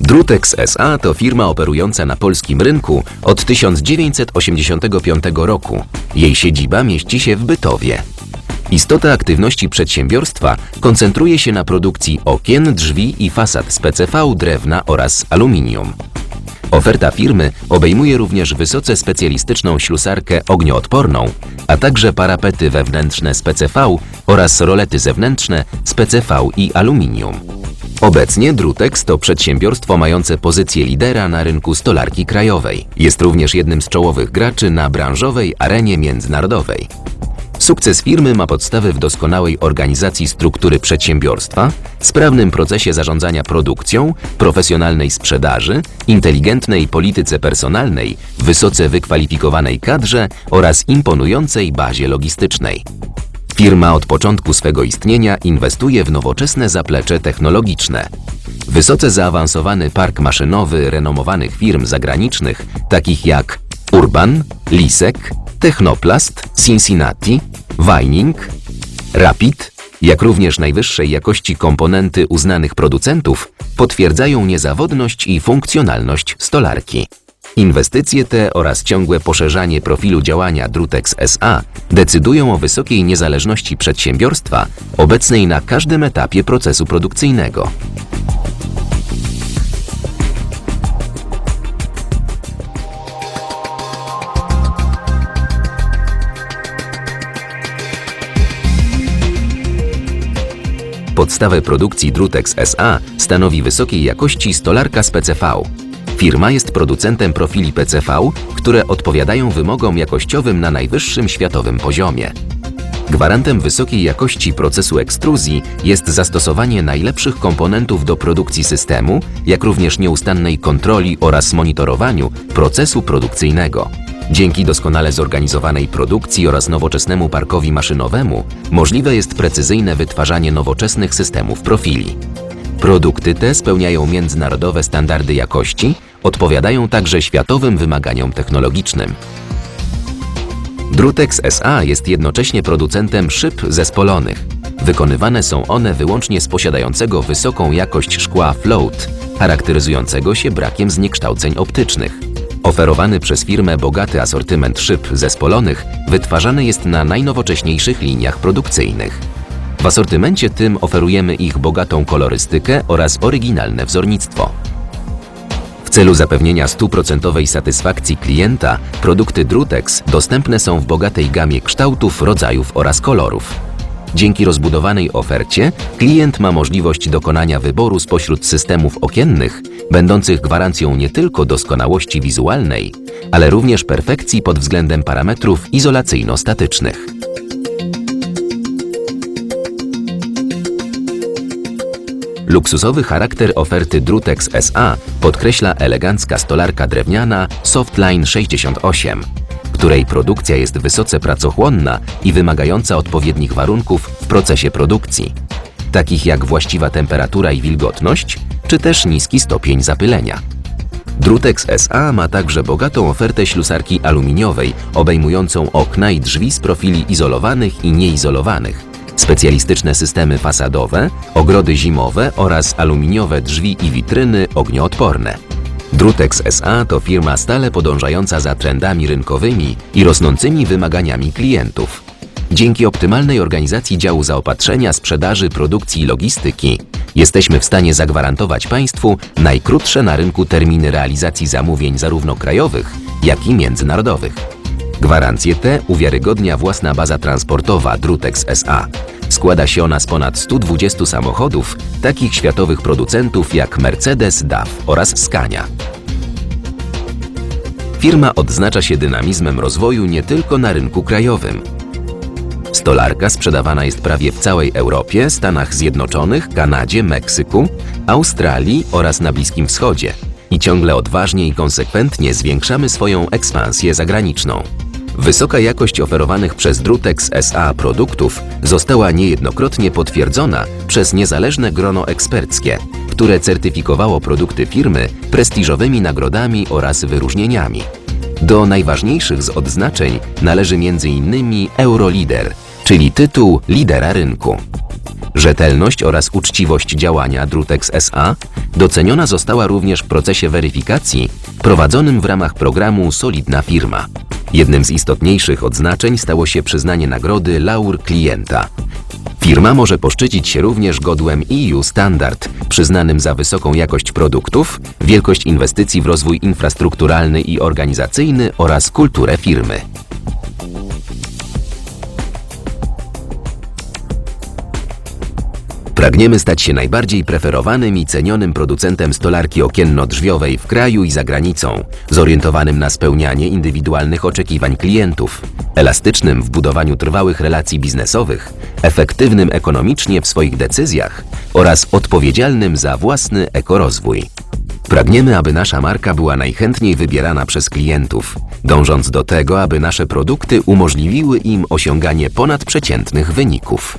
Drutex SA to firma operująca na polskim rynku od 1985 roku. Jej siedziba mieści się w Bytowie. Istota aktywności przedsiębiorstwa koncentruje się na produkcji okien, drzwi i fasad z PCV, drewna oraz aluminium. Oferta firmy obejmuje również wysoce specjalistyczną ślusarkę ognioodporną, a także parapety wewnętrzne z PCV oraz rolety zewnętrzne z PCV i aluminium. Obecnie Drutex to przedsiębiorstwo mające pozycję lidera na rynku stolarki krajowej. Jest również jednym z czołowych graczy na branżowej arenie międzynarodowej. Sukces firmy ma podstawy w doskonałej organizacji struktury przedsiębiorstwa, sprawnym procesie zarządzania produkcją, profesjonalnej sprzedaży, inteligentnej polityce personalnej, wysoce wykwalifikowanej kadrze oraz imponującej bazie logistycznej. Firma od początku swego istnienia inwestuje w nowoczesne zaplecze technologiczne. Wysoce zaawansowany park maszynowy renomowanych firm zagranicznych, takich jak Urban, Lisek, Technoplast, Cincinnati, Vining, Rapid, jak również najwyższej jakości komponenty uznanych producentów, potwierdzają niezawodność i funkcjonalność stolarki. Inwestycje te oraz ciągłe poszerzanie profilu działania Drutex SA decydują o wysokiej niezależności przedsiębiorstwa obecnej na każdym etapie procesu produkcyjnego. Podstawę produkcji Drutex SA stanowi wysokiej jakości stolarka z PCV. Firma jest producentem profili PCV, które odpowiadają wymogom jakościowym na najwyższym światowym poziomie. Gwarantem wysokiej jakości procesu ekstruzji jest zastosowanie najlepszych komponentów do produkcji systemu, jak również nieustannej kontroli oraz monitorowaniu procesu produkcyjnego. Dzięki doskonale zorganizowanej produkcji oraz nowoczesnemu parkowi maszynowemu możliwe jest precyzyjne wytwarzanie nowoczesnych systemów profili. Produkty te spełniają międzynarodowe standardy jakości, odpowiadają także światowym wymaganiom technologicznym. Drutex SA jest jednocześnie producentem szyb zespolonych. Wykonywane są one wyłącznie z posiadającego wysoką jakość szkła float, charakteryzującego się brakiem zniekształceń optycznych. Oferowany przez firmę bogaty asortyment szyb zespolonych wytwarzany jest na najnowocześniejszych liniach produkcyjnych. W asortymencie tym oferujemy ich bogatą kolorystykę oraz oryginalne wzornictwo. W celu zapewnienia stuprocentowej satysfakcji klienta, produkty Drutex dostępne są w bogatej gamie kształtów, rodzajów oraz kolorów. Dzięki rozbudowanej ofercie klient ma możliwość dokonania wyboru spośród systemów okiennych, będących gwarancją nie tylko doskonałości wizualnej, ale również perfekcji pod względem parametrów izolacyjno-statycznych. Luksusowy charakter oferty Drutex SA podkreśla elegancka stolarka drewniana Softline 68, której produkcja jest wysoce pracochłonna i wymagająca odpowiednich warunków w procesie produkcji, takich jak właściwa temperatura i wilgotność, czy też niski stopień zapylenia. Drutex SA ma także bogatą ofertę ślusarki aluminiowej, obejmującą okna i drzwi z profili izolowanych i nieizolowanych, specjalistyczne systemy fasadowe, ogrody zimowe oraz aluminiowe drzwi i witryny ognioodporne. Drutex SA to firma stale podążająca za trendami rynkowymi i rosnącymi wymaganiami klientów. Dzięki optymalnej organizacji działu zaopatrzenia, sprzedaży, produkcji i logistyki jesteśmy w stanie zagwarantować Państwu najkrótsze na rynku terminy realizacji zamówień zarówno krajowych, jak i międzynarodowych. Gwarancje te uwiarygodnia własna baza transportowa Drutex SA. Składa się ona z ponad 120 samochodów, takich światowych producentów jak Mercedes, DAF oraz Scania. Firma odznacza się dynamizmem rozwoju nie tylko na rynku krajowym. Stolarka sprzedawana jest prawie w całej Europie, Stanach Zjednoczonych, Kanadzie, Meksyku, Australii oraz na Bliskim Wschodzie. I ciągle odważnie i konsekwentnie zwiększamy swoją ekspansję zagraniczną. Wysoka jakość oferowanych przez Drutex SA produktów została niejednokrotnie potwierdzona przez niezależne grono eksperckie, które certyfikowało produkty firmy prestiżowymi nagrodami oraz wyróżnieniami. Do najważniejszych z odznaczeń należy m.in. Eurolider, czyli tytuł lidera rynku. Rzetelność oraz uczciwość działania Drutex SA doceniona została również w procesie weryfikacji prowadzonym w ramach programu Solidna Firma. Jednym z istotniejszych odznaczeń stało się przyznanie nagrody Laur Klienta. Firma może poszczycić się również godłem EU Standard, przyznanym za wysoką jakość produktów, wielkość inwestycji w rozwój infrastrukturalny i organizacyjny oraz kulturę firmy. Pragniemy stać się najbardziej preferowanym i cenionym producentem stolarki okienno-drzwiowej w kraju i za granicą, zorientowanym na spełnianie indywidualnych oczekiwań klientów, elastycznym w budowaniu trwałych relacji biznesowych, efektywnym ekonomicznie w swoich decyzjach oraz odpowiedzialnym za własny ekorozwój. Pragniemy, aby nasza marka była najchętniej wybierana przez klientów, dążąc do tego, aby nasze produkty umożliwiły im osiąganie ponadprzeciętnych wyników.